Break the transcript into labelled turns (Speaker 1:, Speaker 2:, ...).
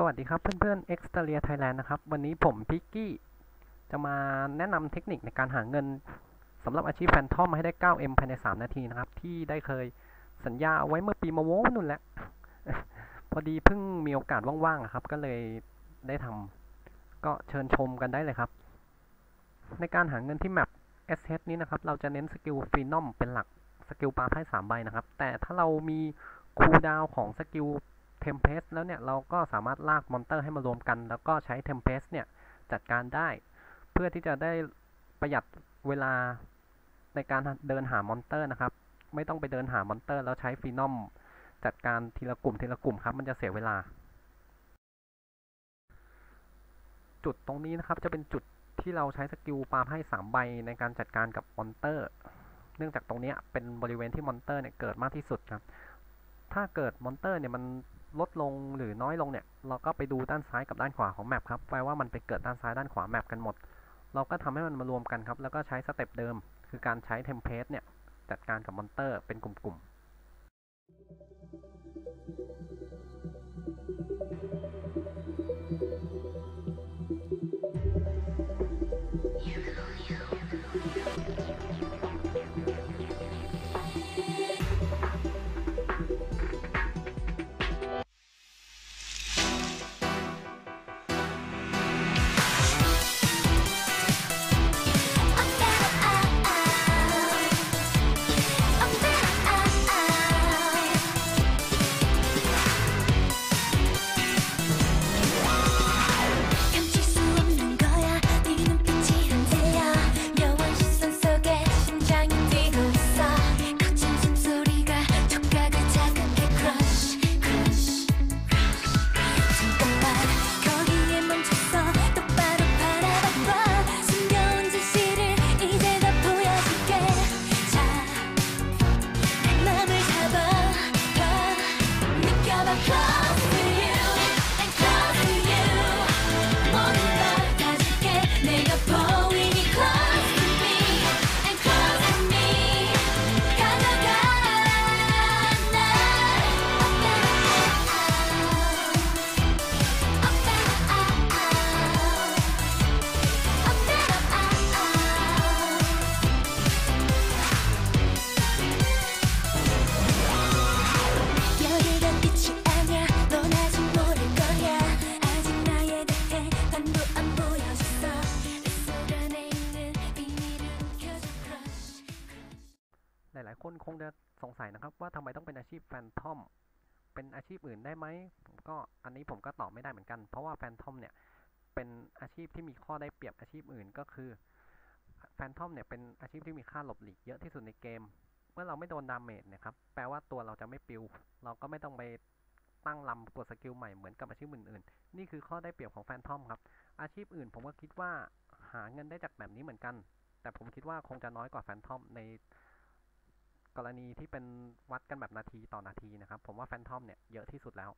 Speaker 1: สวัสดีครับเพื่อนๆ x t e r i a Thailand นะครับ วันนี้ผมพิกกี้จะมาแนะนำเทคนิคในการหาเงินสำหรับอาชีพแฟนทอมให้ได้ 9M ภายใน 3 นาทีนะครับ ที่ได้เคยสัญญาเอาไว้เมื่อปีมาโว้นู่นแหละ พอดีเพิ่งมีโอกาสว่างๆครับ ก็เลยได้ทำก็เชิญชมกันได้เลยครับ ในการหาเงินที่แมป SH นี้นะครับ เราจะเน้นสกิลฟีนอมเป็นหลักสกิลปลาไพ่3ใบนะครับ แต่ถ้าเรามีคูลดาวของสกิล เทมเพสแล้วเนี่ยเราก็สามารถลากมอนเตอร์ให้มารวมกัน แล้วก็ใช้เทมเพสเนี่ยจัดการได้ เพื่อที่จะได้ประหยัดเวลาในการเดินหามอนเตอร์นะครับ ไม่ต้องไปเดินหามอนเตอร์ แล้วใช้ฟีนอมจัดการทีละกลุ่มทีละกลุ่มครับ มันจะเสียเวลา จุดตรงนี้นะครับจะเป็นจุดที่เราใช้สกิลปาไพ่สามใบในการจัดการกับมอนเตอร์ เนื่องจากตรงนี้เป็นบริเวณที่มอนเตอร์เนี่ยเกิดมากที่สุดครับ ถ้าเกิดมอนเตอร์เนี่ยมัน ลดลงหรือน้อยลงเนี่ย เราก็ไปดูด้านซ้ายกับด้านขวาของแมปครับแปลว่ามันไปเกิดด้านซ้ายด้านขวาแมปกันหมด เราก็ทำให้มันมารวมกันครับ แล้วก็ใช้สเต็ปเดิม คือการใช้เทมเพลตเนี่ย จัดการกับมอนเตอร์เป็นกลุ่มๆ ลายๆ คนคงจะสงสัยนะครับ ว่าทำไมต้องเป็นอาชีพแฟนทอม เป็นอาชีพอื่นได้ไหมผมก็อันนี้ผมก็ตอบไม่ได้เหมือนกัน เพราะว่าแฟนทอมเนี่ยเป็นอาชีพที่มีข้อได้เปรียบอาชีพอื่นก็คือแฟนทอมเนี่ยเป็นอาชีพที่มีค่าหลบหลีกเยอะที่สุดในเกม เมื่อเราไม่โดนดาเมจนี่ยครับ แปลว่าตัวเราจะไม่ปิว เราก็ไม่ต้องไปตั้งลำกดสกิลใหม่เหมือนกับอาชีพอื่นๆ นี่คือข้อได้เปรียบของแฟนทอมครับ อาชีพอื่นผมก็คิดว่าหาเงินได้จากแบบนี้เหมือนกัน แต่ผมคิดว่าคงจะน้อยกว่าแฟนทอมใน กรณีที่เป็นวัดกันแบบนาทีต่อนาทีนะครับ ผมว่าแฟนทอมเนี่ยเยอะที่สุดแล้ว